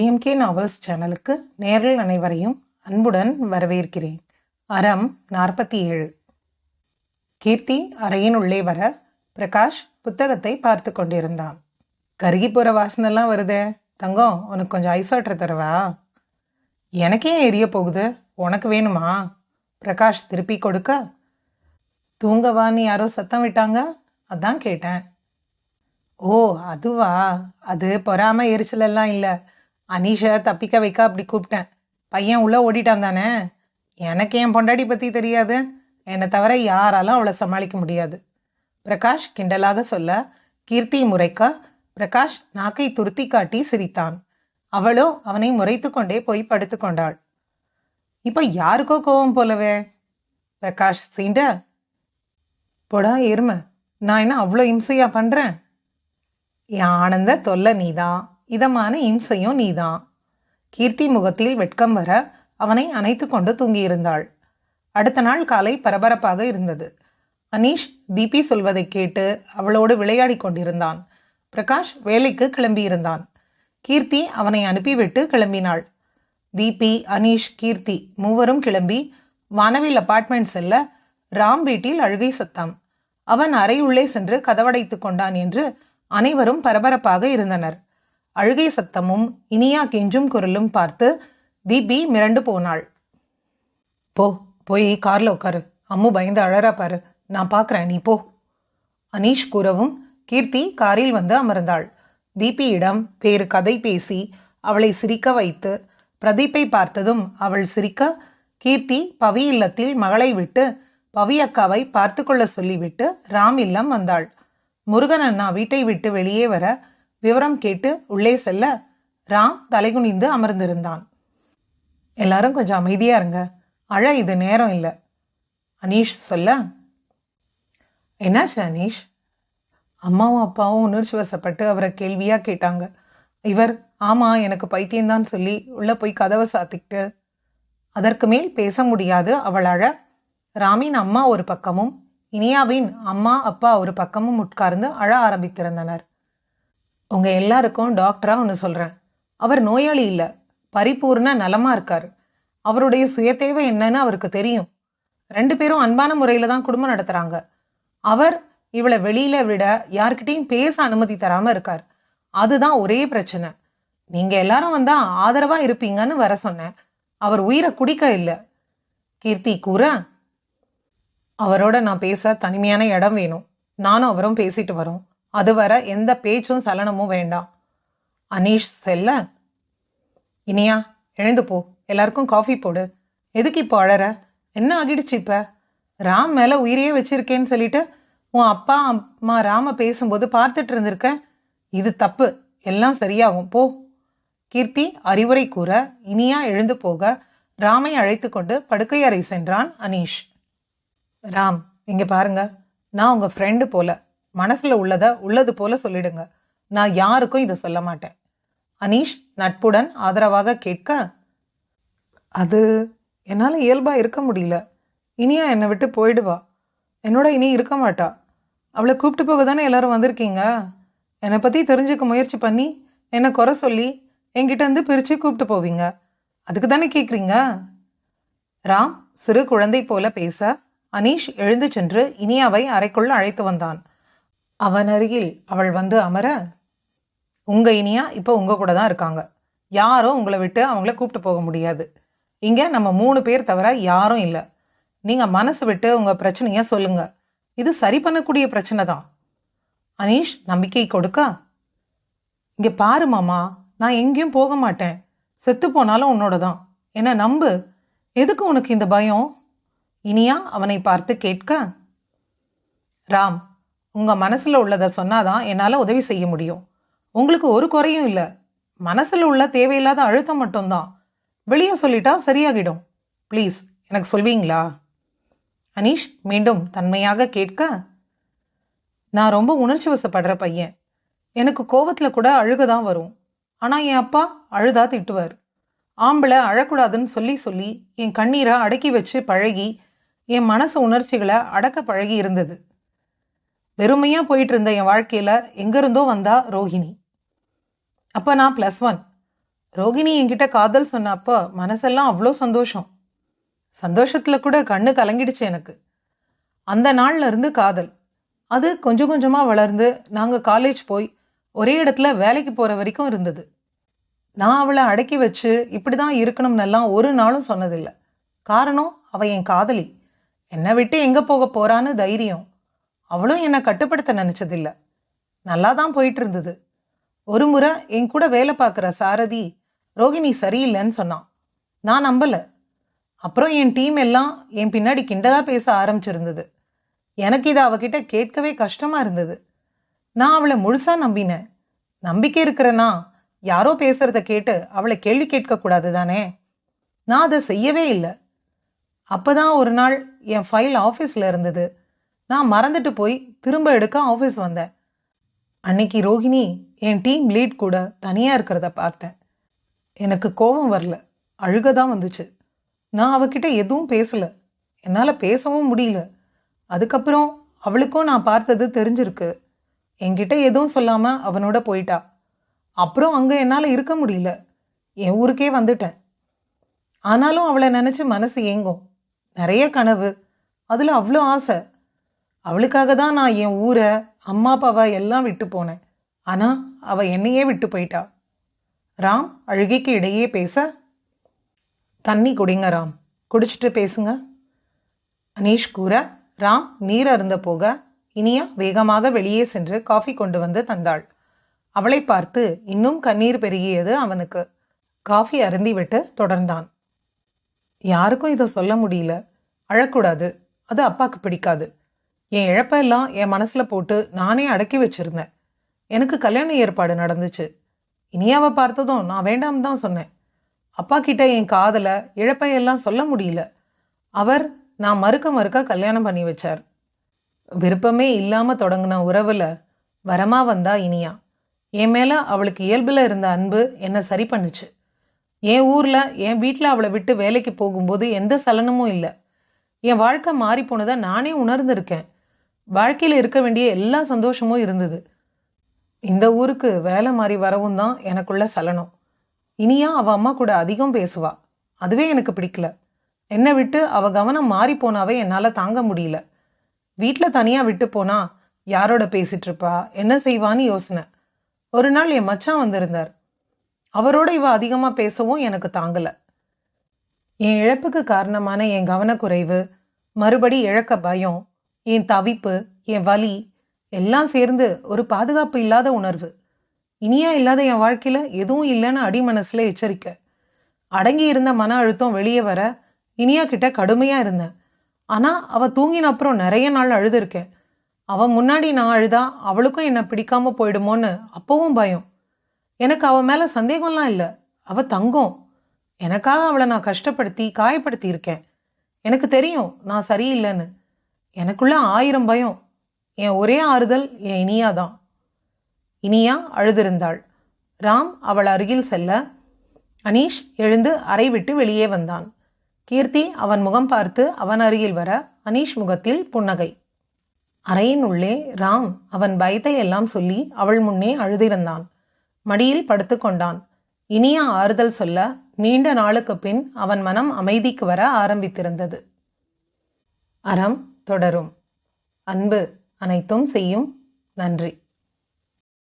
DMK novels சேனலுக்கு நேரில் அனைவரையும் அன்புடன் வரவேற்கிறேன். அறம் நாற்பத்தி ஏழு. கீர்த்தி அறையின் உள்ளே வர பிரகாஷ் புத்தகத்தை பார்த்து கொண்டிருந்தான். கருகி போகிற வாசனைலாம் வருதே. தங்கம் உனக்கு கொஞ்சம் ஐஸ் வாட்டர் தரவா? எனக்கே எரிய போகுது? உனக்கு வேணுமா? பிரகாஷ் திருப்பி கொடுக்க தூங்கவான்னு யாரோ சத்தம் விட்டாங்க? அதான் கேட்டேன். ஓ அதுவா? அது பொறாம எரிச்சலெல்லாம் இல்லை. அனீஷை தப்பிக்க வைக்க அப்படி கூப்பிட்டேன். பையன் உள்ளே ஓடிட்டான் தானே? எனக்கு என் பொண்டாடி பற்றி தெரியாது. என்னை தவிர யாராலும் அவளை சமாளிக்க முடியாது. பிரகாஷ் கிண்டலாக சொல்ல கீர்த்தி முறைக்க பிரகாஷ் நாக்கை துருத்தி காட்டி சிரித்தான். அவளோ அவனை முறைத்து கொண்டே போய் படுத்து கொண்டாள். இப்போ யாருக்கோ கோவம் போலவே? பிரகாஷ் சீண்ட போடா எருமை நான் என்ன அவ்வளோ இம்சையா பண்ணுறேன் என் ஆனந்த தொல்லை நீதான். இதமான இம்சையும் நீதான். கீர்த்தி முகத்தில் வெட்கம் வர அவனை அணைத்து கொண்டு தூங்கியிருந்தாள். அடுத்த நாள் காலை பரபரப்பாக இருந்தது. அனீஷ் தீபி சொல்வதை கேட்டு அவளோடு விளையாடி கொண்டிருந்தான். பிரகாஷ் வேலைக்கு கிளம்பியிருந்தான். கீர்த்தி அவனை அனுப்பிவிட்டு கிளம்பினாள். தீபி அனீஷ் கீர்த்தி மூவரும் கிளம்பி வானவில் அபார்ட்மெண்ட் செல்ல ராம் வீட்டில் அழுகை சத்தம். அவன் அறை உள்ளே சென்று கதவடைத்துக் கொண்டான் என்று அனைவரும் பரபரப்பாக இருந்தனர். அழுகை சத்தமும் இனியா கெஞ்சும் குரலும் பார்த்து தீபி மிரண்டு போனாள். போ போய் கார்ல உட்காரு. அம்மு பயந்து அழறா பாரு. நான் பார்க்குறேன் நீ போ. அனீஷ் கூறவும் கீர்த்தி காரில் வந்து அமர்ந்தாள். தீபியிடம் வேறு கதை பேசி அவளை சிரிக்க வைத்து பிரதீப்பை பார்த்ததும் அவள் சிரிக்க கீர்த்தி பவி இல்லத்தில் மகளை விட்டு பவி அக்காவை பார்த்து கொள்ள சொல்லிவிட்டு ராம் இல்லம் வந்தாள். முருகன் அண்ணா வீட்டை விட்டு வெளியே வர விவரம் கேட்டு உள்ளே செல்ல ராம் தலைகுனிந்து அமர்ந்திருந்தான். எல்லாரும் கொஞ்சம் அமைதியா இருங்க. அழ இது நேரம் இல்லை. அனீஷ் சொல்ல என்னாச்சு அனீஷ்? அம்மாவும் அப்பாவும் உணர்ச்சி வசப்பட்டு அவரை கேள்வியா கேட்டாங்க. இவர் ஆமா எனக்கு பைத்தியம்தான் சொல்லி உள்ள போய் கதவை சாத்திக்கிட்டு. அதற்கு மேல் பேச முடியாது அவள் அழ. ராமின் அம்மா ஒரு பக்கமும் இனியாவின் அம்மா அப்பா ஒரு பக்கமும் உட்கார்ந்து அழ ஆரம்பித்திருந்தனர். உங்கள் எல்லாருக்கும் டாக்டராக ஒன்று சொல்கிறேன் அவர் நோயாளி இல்லை. பரிபூர்ண நலமாக இருக்கார். அவருடைய சுயதேவை என்னன்னு அவருக்கு தெரியும். ரெண்டு பேரும் அன்பான முறையில் தான் குடும்பம் நடத்துகிறாங்க அவர் இவளை வெளியில் விட யார்கிட்டையும் பேச அனுமதி தராமல் இருக்கார். அதுதான் ஒரே பிரச்சனை. நீங்கள் எல்லாரும் வந்தால் ஆதரவாக இருப்பீங்கன்னு வர சொன்னேன். அவர் உயிரை குடிக்க இல்லை. கீர்த்தி கூற அவரோட நான் பேச தனிமையான இடம் வேணும். நானும் அவரும் பேசிட்டு வரோம். அதுவரை எந்த பேச்சும் சலனமும் வேண்டாம். அனீஷ் செல்ல இனியா எழுந்து போ. எல்லாருக்கும் காஃபி போடு. எதுக்கு இப்போ அழற? என்ன ஆகிடுச்சு இப்ப? ராம் மேல உயிரையே வச்சிருக்கேன்னு சொல்லிட்டு உன் அப்பா அம்மா ராம பேசும்போது பார்த்துட்டு இருந்திருக்க? இது தப்பு. எல்லாம் சரியாகும். போ. கீர்த்தி அறிவுரை கூற இனியா எழுந்து போக ராமை அழைத்து கொண்டு படுக்கை அறை சென்றான் அனீஷ். ராம் இங்க பாருங்க. நான் உங்க ஃப்ரெண்டு போல. மனசில் உள்ளத உள்ளது போல சொல்லிடுங்க. நான் யாருக்கும் இதை சொல்ல மாட்டேன். அனீஷ் நட்புடன் ஆதரவாக கேட்க அது என்னால் இயல்பாக இருக்க முடியல. இனியா என்னை விட்டு போயிடுவா. என்னோட இனி இருக்க மாட்டா. அவளை கூப்பிட்டு போக தானே எல்லாரும் வந்திருக்கீங்க? என்னை பற்றி தெரிஞ்சுக்க முயற்சி பண்ணி என்னை குறை சொல்லி என்கிட்டேருந்து பிரித்து கூப்பிட்டு போவீங்க. அதுக்கு தானே கேட்குறீங்க ராம் சிறு குழந்தை போல பேச அனீஷ் எழுந்து சென்று இனியாவை அறைக்குள் அழைத்து வந்தான். அவன் அருகில் அவள் வந்து அமர உங்க இனியா இப்போ உங்க கூட தான் இருக்காங்க. யாரும் உங்களை விட்டு அவங்கள கூப்பிட்டு போக முடியாது. இங்கே நம்ம மூணு பேர் தவிர யாரும் இல்லை. நீங்கள் மனசு விட்டு உங்கள் பிரச்சனையை சொல்லுங்க. இது சரி பண்ணக்கூடிய பிரச்சனை தான். அனீஷ் நம்பிக்கை கொடுக்க இங்கே பாரு மாமா நான் எங்கேயும் போக மாட்டேன். செத்து போனாலும் உன்னோட தான். என்ன நம்பு? எதுக்கு உனக்கு இந்த பயம்? இனியா அவனை பார்த்து கேட்க ராம் உங்கள் மனசில் உள்ளதை சொன்னால் தான் என்னால் உதவி செய்ய முடியும். உங்களுக்கு ஒரு குறையும் இல்லை. மனசில் உள்ள தேவையில்லாத அழுத்தம் மட்டும்தான். வெளியே சொல்லிட்டா சரியாகிடும். ப்ளீஸ் எனக்கு சொல்வீங்களா? அனீஷ் மீண்டும் தன்மையாக கேட்க நான் ரொம்ப உணர்ச்சி வசப்படுற பையன். எனக்கு கோவத்தில் கூட அழுக தான் வரும். ஆனால் என் அப்பா அழுதா திட்டுவார். ஆம்பளை அழக்கூடாதுன்னு சொல்லி சொல்லி என் கண்ணீரை அடக்கி வச்சு பழகி என் மனசு உணர்ச்சிகளை அடக்க பழகி இருந்தது. வெறுமையாக போயிட்டு இருந்த என் வாழ்க்கையில் எங்கேருந்தோ வந்தா ரோஹிணி அப்போ நான் ப்ளஸ் ஒன் ரோகிணி என்கிட்ட காதல் சொன்னப்போ மனசெல்லாம் அவ்வளோ சந்தோஷம். சந்தோஷத்தில் கூட கண்ணு கலங்கிடுச்சு எனக்கு. அந்த நாள்ல இருந்து காதல். அது கொஞ்சம் கொஞ்சமாக வளர்ந்து நாங்கள் காலேஜ் போய் ஒரே இடத்துல வேலைக்கு போகிற வரைக்கும் இருந்தது. நான் அவளை அடக்கி வச்சு இப்படி தான் இருக்கணும்னெல்லாம் ஒரு நாளும் சொன்னதில்லை. காரணம் அவள் என் காதலி. என்னை விட்டு எங்கே போக போகிறான்னு தைரியம். அவளும் என்னை கட்டுப்படுத்த நினைச்சதில்ல. நல்லா தான் போயிட்டு இருந்தது ஒரு முறை என் கூட வேலை பார்க்குற சாரதி ரோகிணி சரியில்லைன்னு சொன்னான். நான் நம்பல. அப்புறம் என் டீம் எல்லாம் என் பின்னாடி கிண்டதாக பேச ஆரம்பிச்சிருந்தது. எனக்கு இதை அவகிட்ட கேட்கவே கஷ்டமாக இருந்தது. நான் அவளை முழுசாக நம்பினேன். நம்பிக்கை இருக்கிறனா? யாரோ பேசுகிறத கேட்டு அவளை கேள்வி கேட்கக்கூடாது தானே நான் அதை செய்யவே இல்லை. அப்போ தான் ஒரு நாள் என் ஃபைல் ஆஃபீஸில் இருந்தது. நான் மறந்துட்டு போய் திரும்ப எடுக்க ஆஃபீஸ் வந்தேன். அன்னைக்கு ரோஹிணி என் டீம் லீட் கூட தனியாக இருக்கிறத பார்த்தேன். எனக்கு கோபம் வரல. அழுக தான் வந்துச்சு. நான் அவகிட்ட எதுவும் பேசல. என்னால் பேசவும் முடியல. அதுக்கப்புறம் அவளுக்கும் நான் பார்த்தது தெரிஞ்சிருக்கு. என்கிட்ட எதுவும் சொல்லாமல் அவனோட போயிட்டா. அப்புறம் அங்கே என்னால் இருக்க முடியல. என் ஊருக்கே வந்துட்டேன். ஆனாலும் அவளை நினச்சி மனசு ஏங்கும். நிறைய கனவு. அதில் அவ்வளோ ஆசை. அவளுக்காக தான் நான் என் ஊரை அம்மா அப்பாவை எல்லாம் விட்டு போனேன். ஆனால் அவள் என்னையே விட்டு போயிட்டா. ராம் அழுகைக்கு இடையே பேச தண்ணி குடிங்க ராம். குடிச்சிட்டு பேசுங்க. அனீஷ் கூற ராம் நீர் அருந்த போக இனியா வேகமாக வெளியே சென்று காஃபி கொண்டு வந்து தந்தாள். அவளை பார்த்து இன்னும் கண்ணீர் பெருகியது அவனுக்கு. காஃபி அருந்திவிட்டு தொடர்ந்தான். யாருக்கும் இதை சொல்ல முடியல. அழக்கூடாது. அது அப்பாவுக்கு பிடிக்காது. என் இழப்பெல்லாம் என் மனசில் போட்டு நானே அடக்கி வச்சிருந்தேன். எனக்கு கல்யாண ஏற்பாடு நடந்துச்சு. இனியாவை பார்த்ததும் நான் வேண்டாம் தான் சொன்னேன். அப்பா கிட்ட என் காதலை இழப்பையெல்லாம் சொல்ல முடியல. அவர் நான் மறுக்க மறுக்க கல்யாணம் பண்ணி வச்சார். விருப்பமே இல்லாமல் தொடங்கின உறவில் வரமா வந்தா இனியா. என் மேலே அவளுக்கு இயல்பில் இருந்த அன்பு என்னை சரி பண்ணுச்சு. என் ஊரில் என் வீட்டில் அவளை விட்டு வேலைக்கு போகும்போது எந்த சலனமும் இல்லை. என் வாழ்க்கை மாறி போனதை நானே உணர்ந்திருக்கேன். வாழ்க்கையில் இருக்க வேண்டிய எல்லா சந்தோஷமும் இருந்தது. இந்த ஊருக்கு வேலை மாறி வரவும் தான் எனக்குள்ள சலனம். இனியா அவ அம்மா கூட அதிகம் பேசுவா. அதுவே எனக்கு பிடிக்கல. என்னை விட்டு அவ கவனம் மாறி போனாவே என்னால் தாங்க முடியல. வீட்டில் தனியாக விட்டு போனா யாரோட பேசிட்டு இருப்பா? என்ன செய்வான்னு யோசனை. ஒரு நாள் என் மச்சான் வந்திருந்தார். அவரோட இவ அதிகமாக பேசவும் எனக்கு தாங்கலை. என் இழப்புக்கு காரணமான என் கவனக்குறைவு மறுபடி இழக்க பயம் என் தவிப்பு என் வலி எல்லாம் சேர்ந்து ஒரு பாதுகாப்பு இல்லாத உணர்வு. இனியா இல்லாத என் வாழ்க்கையில எதுவும் இல்லைன்னு அடி எச்சரிக்க எச்சரிக்கை. அடங்கி இருந்த மன அழுத்தம் வெளியே வர இனியா கிட்ட கடுமையா இருந்தேன். ஆனா அவ தூங்கின அப்புறம் நிறைய நாள் அழுதுருக்கேன். அவ முன்னாடி நான் அழுதா அவளுக்கும் என்ன பிடிக்காம போயிடுமோன்னு அப்பவும் பயம். எனக்கு அவன் மேல சந்தேகம்லாம் இல்லை. அவ தங்கம். எனக்காக அவளை நான் கஷ்டப்படுத்தி காயப்படுத்தி இருக்கேன் எனக்கு தெரியும் நான் சரியில்லைன்னு. எனக்குள்ள ஆயிரம் பயம். என் ஒரே ஆறுதல் என் இனியா தான் இனியா அழுதிருந்தாள். ராம் அவள் அருகில் செல்ல அனீஷ் எழுந்து அறை விட்டு வெளியே வந்தான். கீர்த்தி அவன் முகம் பார்த்து அவன் அருகில் வர அனீஷ் முகத்தில் புன்னகை. அறையின் உள்ளே ராம் அவன் பயத்தை எல்லாம் சொல்லி அவள் முன்னே அழுதிருந்தான். மடியில் படுத்துக்கொண்டான் இனிய ஆறுதல் சொல்ல நீண்ட நாளுக்கு பின் அவன் மனம் அமைதிக்கு வர ஆரம்பித்திருந்தது. அறம் தொடரும். அன்பு அனைத்தும் செய்யும். நன்றி.